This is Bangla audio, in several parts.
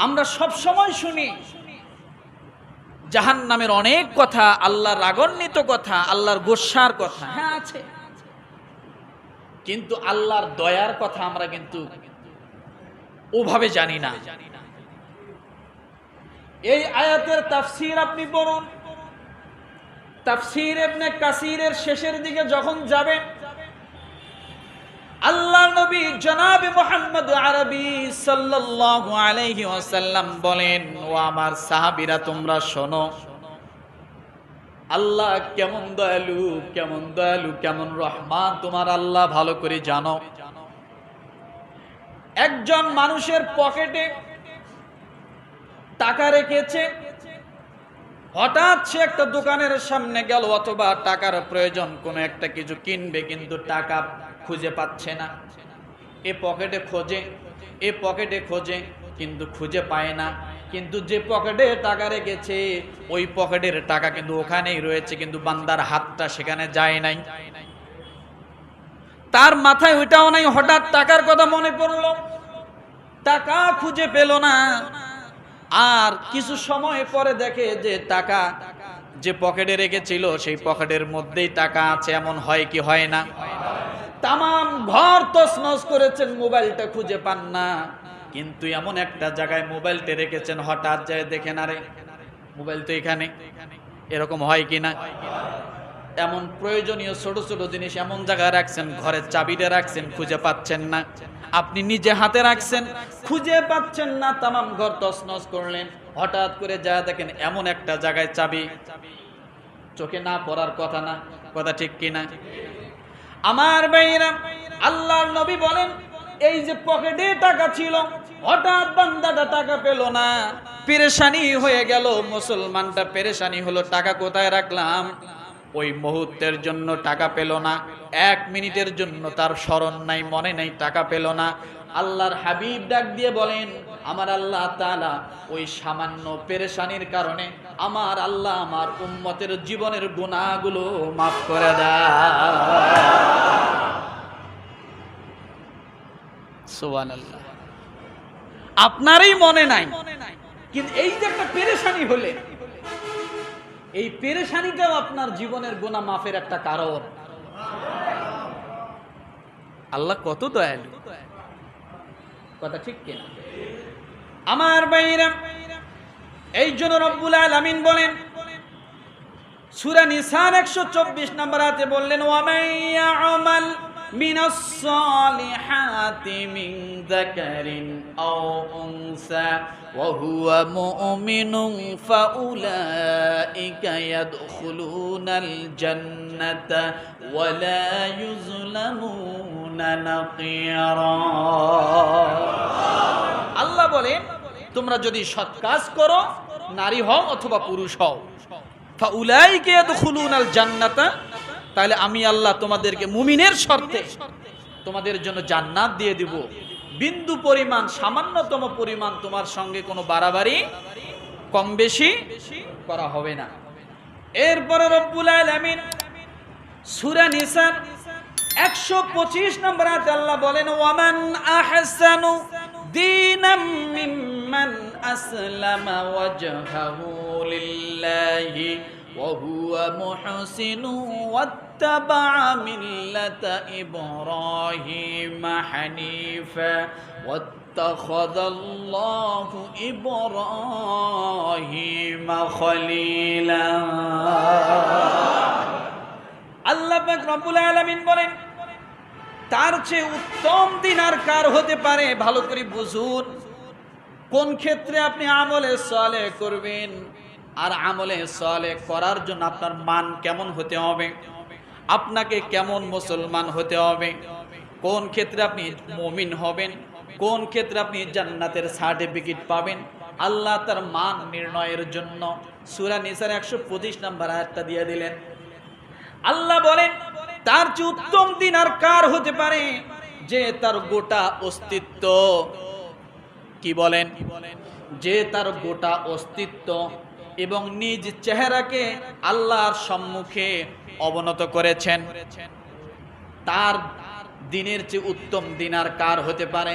আমরা সব সময় শুনি জাহান নামের অনেক কথা আল্লাহর রাগান্বিত কথা আল্লাহর গোসার কথা। হ্যাঁ আছে। কিন্তু আল্লাহর দয়ার কথা আমরা কিন্তু ওভাবে জানি না। এই আয়াতের তাফসির আপনি বলুন তাফসির ইবনে কাসিরের শেষের দিকে যখন যাবেন আল্লাহ নবী জনাবে মোহাম্মদ আরবি সাল্লাল্লাহু আলাইহি ওয়াসাল্লাম বলেন, ও আমার সাহাবীরা, তোমরা শোনো, আল্লাহ কেমন দয়ালু কেমন দয়ালু, কেমন রহমান, তোমার আল্লাহ ভালো করে জানো। একজন মানুষের পকেটে টাকা রেখেছে, হঠাৎ সে একটা দোকানের সামনে গেল, অথবা টাকার প্রয়োজন, কোনো একটা কিছু কিনবে, কিন্তু টাকা খুঁজে পাচ্ছে না। এ পকেটে খোঁজে, এ পকেটে খোঁজে, কিন্তু খুঁজে পায় না। কিন্তু যে পকেটে টাকা রেখেছে, ওই পকেটের টাকা কিন্তু ওখানেই রয়েছে, কিন্তু বান্দার হাতটা সেখানে যায় নাই। তার মাথায় ওইটাও নাই, হঠাৎ টাকার কথা মনে পড়ল। টাকা খুঁজে পেল না। আর কিছু সময় পরে দেখে যে টাকা যে পকেটে রেখেছিল, সেই পকেটের মধ্যেই টাকা আছে, এমন হয় কি হয় না। তাম ঘর তছনছ করেছেন, মোবাইলটা খুঁজে পান না। কিন্তু এমন একটা জায়গায় মোবাইলটা রেখেছেন, হঠাৎ যায় দেখেন, আরে, মোবাইল তো এখানে। এরকম হয় কি না? এমন প্রয়োজনীয় ছোট ছোট জিনিস এমন জায়গায় রাখছেন, ঘরের চাবিটা রাখছেন, খুঁজে পাচ্ছেন না। আপনি নিজে হাতে রাখছেন, খুঁজে পাচ্ছেন না, তামাম ঘর তছনছ করলেন। হঠাৎ করে যা দেখেন, এমন একটা জায়গায় চাবি। চোখে না পড়ার কথা না, কথা ঠিক কিনা আমার ভাইরা আল্লাহর নবী বলেন, এই যে পকেটে টাকা ছিল, হঠাৎ বান্দাটা টাকা পেল না। পেরেশানি হয়ে গেল, মুসলমানটা পেরেশানি হলো, টাকা কোথায় রাখলাম? ওই মুহূর্তের জন্য টাকা পেল না, এক মিনিটের জন্য তার স্মরণ নাই, মনে নাই, টাকা পেল না। আল্লাহর হাবিব ডাক দিয়ে বলেন, আমার আল্লাহ তাআলা ওই সামান্য পেরেশানির কারণে আমার আল্লাহ আমার উম্মতের জীবনের গুণাগুলো মাফ করে দেয় আপনারই মনে নাই, কিন্তু এই যে একটা পেরেশানি হলে, এই পেরেশানিটাও আপনার জীবনের গোনা মাফের একটা কারণ। আল্লাহ কত দয়ালু। কথা ঠিক কিনা? আমার বাইরা এই জন্য রব্বুল আলামিন বলেন, সূরা নিসার 124 নম্বর আয়াতে বললেন ওয়া মাইয়া আমাল মিনাস সালিহাতি মিন যাকারিন আও উনসা, ওয়া হুয়া মুমিনুন ফাউলাইকা ইয়াদখুলুনাল জান্নাতা ওয়া লা ইউজলামুনা নাকিরা. আল্লাহ বলেন, তোমরা যদি সৎ কাজ করো নারী হও অথবা পুরুষ হও। ফাউলাইকে ইয়াদখুলুনাল জান্নাতা তাহলে আমি আল্লাহ তোমাদেরকে মুমিনের শর্তে তোমাদের জন্য জান্নাত দিয়ে দিব। বিন্দু পরিমাণ, সামান্যতম পরিমাণ তোমার সঙ্গে কোনো বাড়াবাড়ি কম বেশি করা হবে না। এরপরে রব্বুল আলামিন সূরা নিসার 125 নম্বর আয়াতে আল্লাহ বলেন, ওয়ামান আহসানু দীনাম মিম্মান আসলামা ওয়াজহাহু লিল্লাহি وهو محسن واتبع ملة إبراهيم حنيفا واتخذ الله إبراهيم خليلا আল্লাহ পাক রব্বুল আলামিন বলেন তার চেয়ে উত্তম দিন আর কার হতে পারে ভালো করে বুঝুন কোন ক্ষেত্রে আপনি আমলে সলে করবেন? আর আমলে সলে করার জন্য আপনার মান কেমন হতে হবে? আপনাকে কেমন মুসলমান হতে হবে? কোন ক্ষেত্রে আপনি মমিন হবেন? কোন ক্ষেত্রে আপনি জান্নাতের সার্টিফিকেট পাবেন? আল্লাহ তার মান নির্ণয়ের জন্য সুরা নিসার একশো পঁচিশ নাম্বার আয়াতটা দিয়ে দিলেন। আল্লাহ বলেন, তার যে উত্তম দিন আর কার হতে পারে? যে তার গোটা অস্তিত্ব। কি বলেন? যে তার গোটা অস্তিত্ব এবং নিজ চেহারাকে আল্লাহর সম্মুখে অবনত করেছেন। তার দিনের চেয়ে উত্তম দিন আর কার হতে পারে?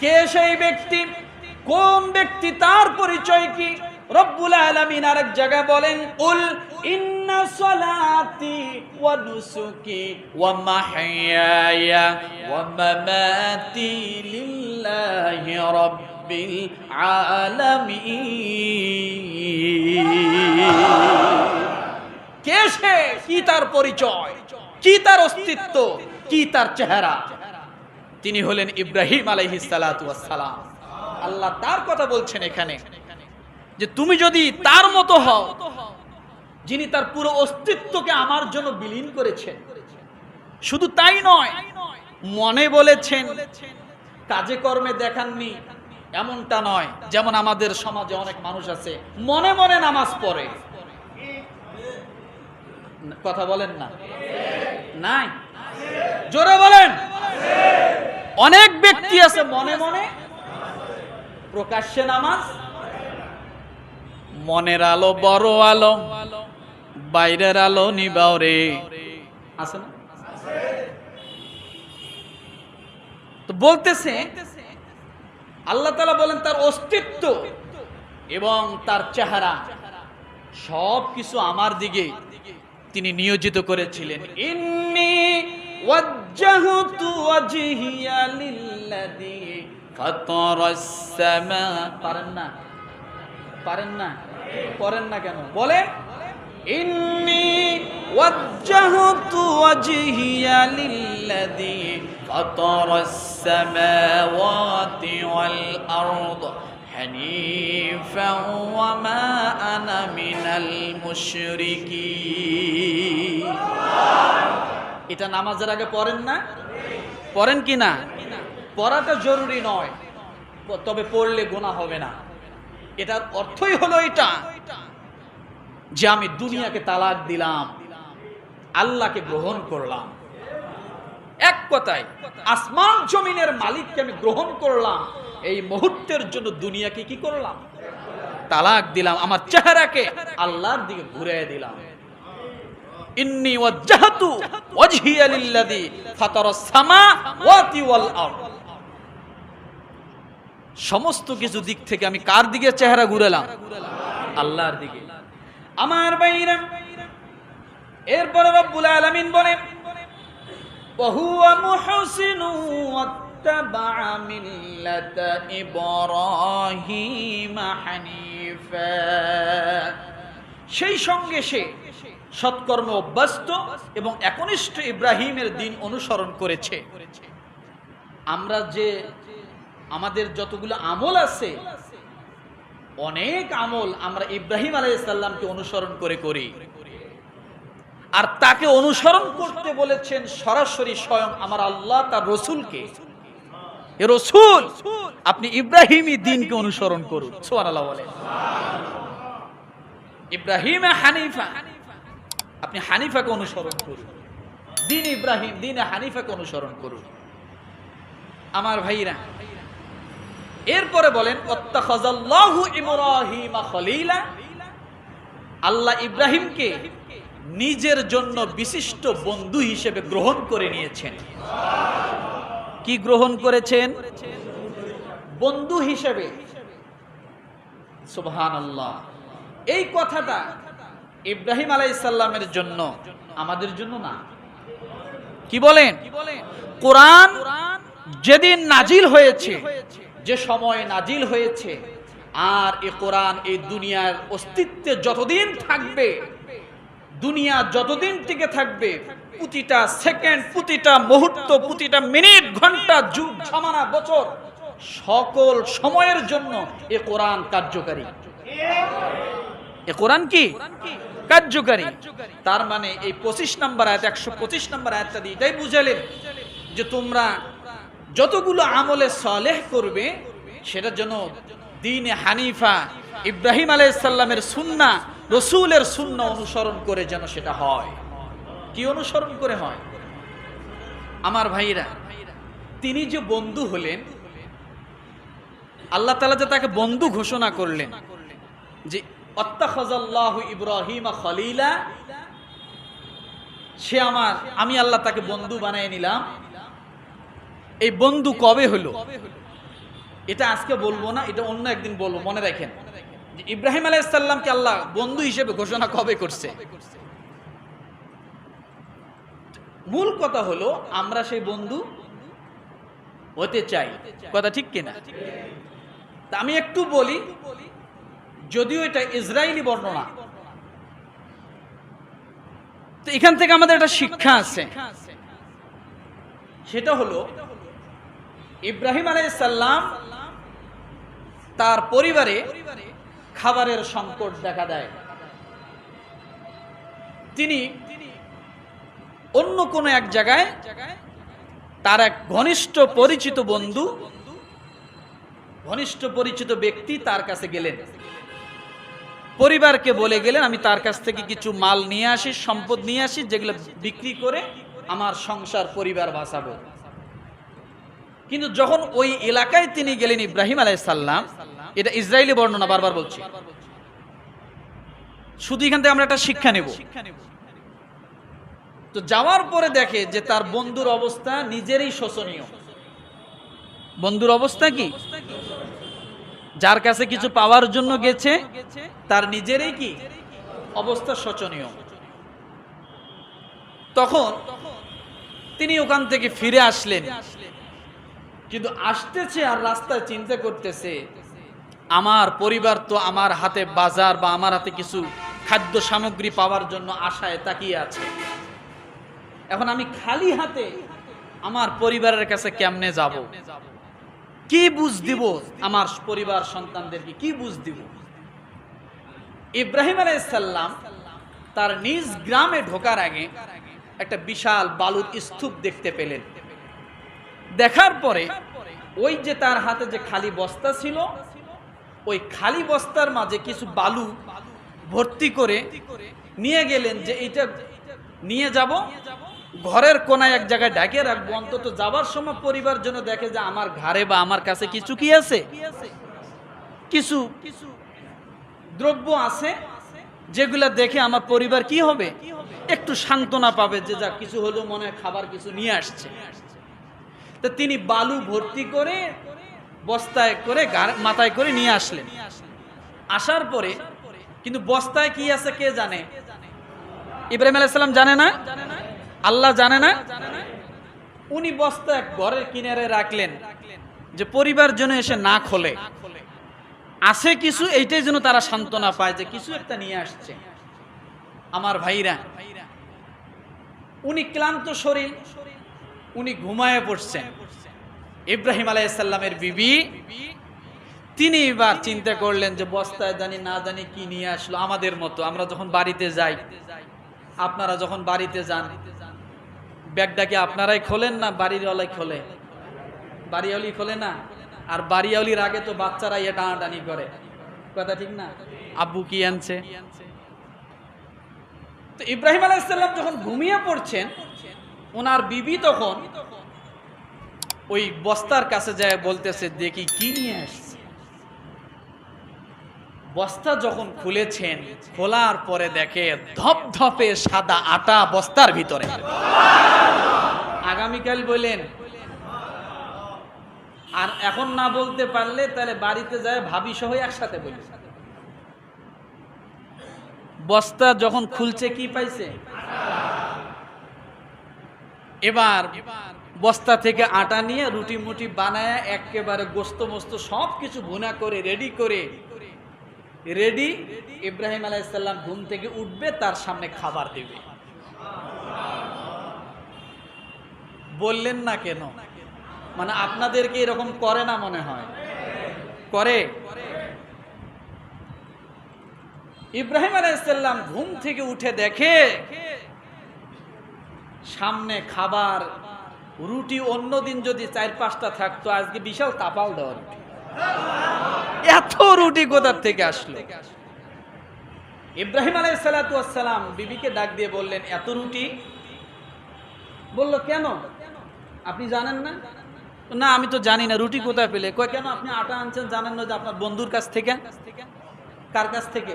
কে সেই ব্যক্তি? কোন ব্যক্তি? তার পরিচয় কি? রব্বুল আলামিন আরেক জায়গায় বলেন, উল ইন্না সলাতি ওয়া নুসুকি ওয়া মাহইয়ায়া ওয়া মামাতি লিল্লাহি আলামিন। কে সে? কি তার পরিচয়? কি তার অস্তিত্ব? কি তার চেহারা? তিনি হলেন ইব্রাহিম আলাইহিস সালাম। আল্লাহ তার কথা বলছেন এখানে যে তুমি যদি তার মতো হও, যিনি তার পুরো অস্তিত্বকে আমার জন্য বিলীন করেছেন, শুধু তাই নয়, মনে বলেছেন, কাজে কর্মে দেখাননি এমনটা নয়, যেমন আমাদের সমাজে অনেক মানুষ আছে, মনে মনে নামাজ পড়ে। কথা বলেন না? নাই? জোরে বলেন। অনেক ব্যক্তি আছে মনে মনে প্রকাশ্যে নামাজ, মনের আলো বড় আলো, বাইরের আলো নিবাও রে। আছে না? বলতেছে আল্লাহ তালা বলেন তার অস্তিত্ব এবং তার চেহারা সব কিছু আমার দিকে তিনি নিয়োজিত করেছিলেন। ইন্নি ওয়াজহিয়া লিল্লাযী ফাতারাস সামা পারেন না? পারেন না? করেন না কেন? বলেন। ইন্নি ওয়াজ্জাহতু ওয়াজহিয়া লিল্লাযী ফাতারাস সামাওয়াতি ওয়াল আরদ حنيفا وما أنا من المشركين এটা নামাজের আগে পড়েন না পড়েন কি না পড়াটা জরুরি নয় তবে পড়লে গোনা হবে না এটার অর্থই হলো এটা যে আমি দুনিয়াকে তালাক দিলাম আল্লাহকে গ্রহণ করলাম এক কথায়, আসমান জমিনের মালিককে আমি গ্রহণ করলাম। এই মুহূর্তের জন্য দুনিয়াকে কি করলাম? তালাক দিলাম, আমার চেহারাকে আল্লাহর দিকে ঘুরে দিলাম। সমস্ত কিছু দিক থেকে আমি কার দিকে চেহারা ঘুরালাম? আল্লাহর দিকে। আমার বাইরা এরপরে রব্বুল আলামিন বলেন وهو محسن واتبع ملة إبراهيم حنيفا সেই সঙ্গে সে সৎকর্মে অভ্যস্ত এবং একনিষ্ঠ ইব্রাহিমের দিন অনুসরণ করেছে আমরা যে আমাদের যতগুলো আমল আছে অনেক আমল আমরা ইব্রাহিম আলাইসাল্লামকে অনুসরণ করে করি আর তাকে অনুসরণ করতে বলেছেন সরাসরি স্বয়ং আমার আল্লাহ তার রসুলকে। রসুল, আপনি ইব্রাহিমী দিনকে অনুসরণ করুন সোয়ান আল্লাহ বলেন। ইব্রাহিম হানিফা, আপনি হানিফাকে অনুসরণ করুন। দিন ইব্রাহিম, দিন হানিফাকে অনুসরণ করুন। আমার ভাইরা, এরপরে বলেন আল্লাহ ইব্রাহিমকে নিজের জন্য বিশিষ্ট বন্ধু হিসেবে গ্রহণ করে নিয়েছেন। কি গ্রহণ করেছেন? বন্ধু হিসেবে। সুবহান আল্লাহ এই কথাটা ইব্রাহিম আলাইসাল্লামের জন্য আমাদের জন্য না। কি বলেন? কোরআন যেদিন নাজিল হয়েছে যে সময় নাজিল হয়েছে আর এ কোরআন এই দুনিয়ার অস্তিত্বে যতদিন থাকবে দুনিয়া যতদিন টিকে থাকবে, প্রতিটা সেকেন্ড, প্রতিটা মুহূর্ত, প্রতিটা মিনিট, ঘণ্টা, যুগ জামানা বছর, সকল সময়ের জন্য এ কোরআন কার্যকারী। এ কোরআন কি? কার্যকারী। তার মানে এই পঁচিশ নম্বর আয়াত, একশো পঁচিশ নম্বর আয়াতটা দিয়ে এটাই বুঝালেন যে তোমরা যতগুলো আমলে সলেহ করবে সেটার জন্য দিনে হানিফা ইব্রাহিম আলাইসাল্লামের সুন্না রসুলের শূন্য অনুসরণ করে যেন সেটা হয়। কি অনুসরণ করে হয়? আমার ভাইরা তিনি যে বন্ধু হলেন, আল্লাহ তালা যে তাকে বন্ধু ঘোষণা করলেন, যে অত্তাখাজাল্লাহ ইব্রাহিম খলিলা, সে আমার, আমি আল্লাহ তাকে বন্ধু বানিয়ে নিলাম। এই বন্ধু কবে হলো? এটা আজকে বলব না, এটা অন্য একদিন বলব, মনে রাখেন। ইব্রাহিম আলাইসাল্লামকে আল্লাহ বন্ধু হিসেবে ঘোষণা কবে করছে? মূল কথা হলো, আমরা সেই বন্ধু হতে চাই। কথা ঠিক কিনা? আমি একটু বলি, যদিও এটা ইসরায়েলি বর্ণনা। তো এখান থেকে আমাদের একটা শিক্ষা আছে। সেটা হলো, ইব্রাহিম আলাইসাল্লাম তার পরিবারে খাবারের সংকট দেখা দেয়। তিনি অন্য কোনো এক জায়গায় তার এক ঘনিষ্ঠ পরিচিত বন্ধু, ঘনিষ্ঠ পরিচিত ব্যক্তি তার কাছে গেলেন। পরিবারকে বলে গেলেন, আমি তার কাছ থেকে কিছু মাল নিয়ে আসি, সম্পদ নিয়ে আসি, যেগুলো বিক্রি করে আমার সংসার, পরিবার বাঁচাবো। কিন্তু যখন ওই এলাকায় তিনি গেলেন ইব্রাহিম আলাইসাল্লাম এটা ইসরায়েলি বর্ণনা বারবার বলছি। শুধু এখান থেকে আমরা একটা শিক্ষা নেব। তো যাওয়ার পরে দেখে যে তার বন্ধুর অবস্থা নিজেরই শোচনীয় বন্ধুর অবস্থা কি? যার কাছে কিছু পাওয়ার জন্য গেছে, তার নিজেরই কি? অবস্থা শোচনীয়। তখন তিনি ওখান থেকে ফিরে আসলেন। কিন্তু আসতেছে আর রাস্তায় চিন্তা করতেছে আমার পরিবার তো আমার হাতে বাজার বা আমার হাতে কিছু খাদ্য সামগ্রী পাওয়ার জন্য আশায় তাকিয়ে আছে। এখন আমি খালি হাতে আমার পরিবারের কাছে কেমনে যাব? কি বুঝ দিব আমার পরিবার সন্তানদেরকে? কি বুঝ দিব? ইব্রাহিম আলাইসাল্লাম তার নিজ গ্রামে ঢোকার আগে একটা বিশাল বালুর স্তূপ দেখতে পেলেন। দেখার পরে ওই যে তার হাতে যে খালি বস্তা ছিল ওই খালি বস্তার মাঝে কিছু বালু ভর্তি করে নিয়ে গেলেন যে এটা নিয়ে যাব, ঘরের কোনায় এক জায়গায় ডাকে রাখব, অন্তত যাবার সময় পরিবার জন্য দেখে যে আমার ঘরে বা আমার কাছে কিছু কি আছে। কিছু কিছু দ্রব্য আছে যেগুলা দেখে আমার পরিবার কি হবে? একটু সান্ত্বনা পাবে যে যা কিছু হলেও মনে খাবার কিছু নিয়ে আসছে। তো তিনি বালু ভর্তি করে বস্তায় করে মাথায় করে নিয়ে আসলেন। আসার পরে কিন্তু বস্তায় কি আছে কে জানে? ইব্রাহিম আলাইসাল্লাম জানে না? আল্লাহ জানে না? উনি বস্তা ঘরের কিনারে রাখলেন যে পরিবার যেন এসে না খোলে। আছে কিছু, এইটাই যেন তারা সান্ত্বনা পায় যে কিছু একটা নিয়ে আসছে। আমার ভাইরা, উনি ক্লান্ত শরীর, উনি ঘুমায় পড়ছেন। ইব্রাহিম আলাইসাল্লামের বিবি। তিনি এবার চিন্তা করলেন যে বস্তায় জানি না জানি কি নিয়ে আসলো? আমাদের মতো, আমরা যখন বাড়িতে যাই, আপনারা যখন বাড়িতে যান, ব্যাগটা কি আপনারাই খোলেন না বাড়িওয়ালাই খোলে? বাড়িওয়ালি খোলে না? আর বাড়িওয়ালির আগে তো বাচ্চারা ইয়ে টানাটানি করে। কথা ঠিক না? আব্বু কি আনছে? তো ইব্রাহিম আলাইসাল্লাম যখন ঘুমিয়ে পড়ছেন, ওনার বিবি তখন ওই বস্তার কাছে যায় বলতেছে, দেখি কি নিয়ে আসছে? বস্তা যখন খুলেছেন, খোলার পরে দেখে ধপধপে সাদা আটা বস্তার ভিতরে। আগামীকাল বললেন আর এখন না বলতে পারলে তাহলে বাড়িতে যায় ভাবি সহ একসাথে বলি। বস্তা যখন খুলছে, কি পাইছে? এবার বস্তা থেকে আটা নিয়ে রুটি মুটি বানায় একেবারে গোস্ত মোস্ত সব কিছু ভুনা করে রেডি করে। রেডি ইব্রাহিম আলাইসাল্লাম ঘুম থেকে উঠবে, তার সামনে খাবার দেবে। বললেন না কেন? মানে আপনাদেরকে এরকম করে না মনে হয়? করে? ইব্রাহিম আলাইসাল্লাম ঘুম থেকে উঠে দেখে সামনে খাবার রুটি অন্য দিন যদি চার, পাঁচটা থাকতো, আজকে বিশাল তাপাল দেওয়া রুটি। এত রুটি কোথার থেকে আসলো? ইব্রাহিম আলাই সালাম বিবিকে ডাক দিয়ে বললেন, এত রুটি? বলল, কেন? আপনি জানেন না? না, আমি তো জানি না, রুটি কোথায় পেলে? কয় কেন আপনি আটা আনছেন জানেন না যে আপনার বন্ধুর কাছ থেকে? কার কাছ থেকে?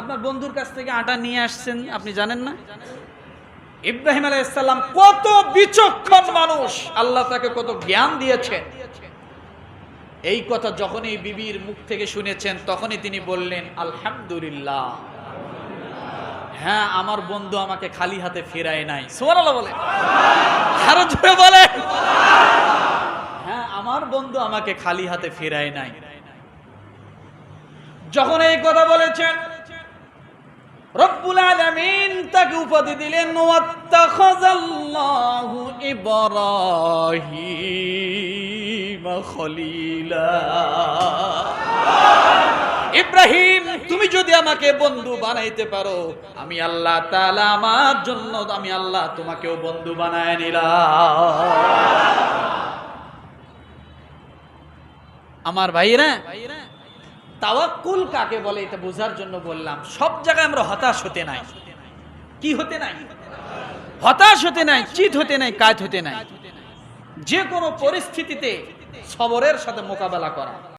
আপনার বন্ধুর কাছ থেকে আটা নিয়ে আসছেন, আপনি জানেন না? ইব্রাহিম আলাইসাল্লাম কত বিচক্ষণ মানুষ। আল্লাহ তাকে কত জ্ঞান দিয়েছে এই কথা যখনই বিবির মুখ থেকে শুনেছেন, তখনই তিনি বললেন, আলহামদুলিল্লাহ। হ্যাঁ আমার বন্ধু আমাকে খালি হাতে ফেরায় নাই। বলে বলে হ্যাঁ আমার বন্ধু আমাকে খালি হাতে ফেরায় নাই। যখন এই কথা বলেছেন রব্বুল আলামিন তাকে উপাধি দিলেন, ওয়াত্তাখাযাল্লাহু ইব্রাহিম খলিলা। ইব্রাহিম, তুমি যদি আমাকে বন্ধু বানাইতে পারো, আমি আল্লাহ তাআলা আমার জন্য, আমি আল্লাহ তোমাকেও বন্ধু বানায় নিলাম। আমার ভাইরা তাওয়াক্কুল কাকে বলে এটা বোঝার জন্য বললাম। সব জায়গায় আমরা হতাশ হতে নাই। কি হতে নাই? হতাশ হতে নাই, চিত হতে নাই কাজ হতে নাই। যে কোনো পরিস্থিতিতে সবরের সাথে মোকাবেলা করা।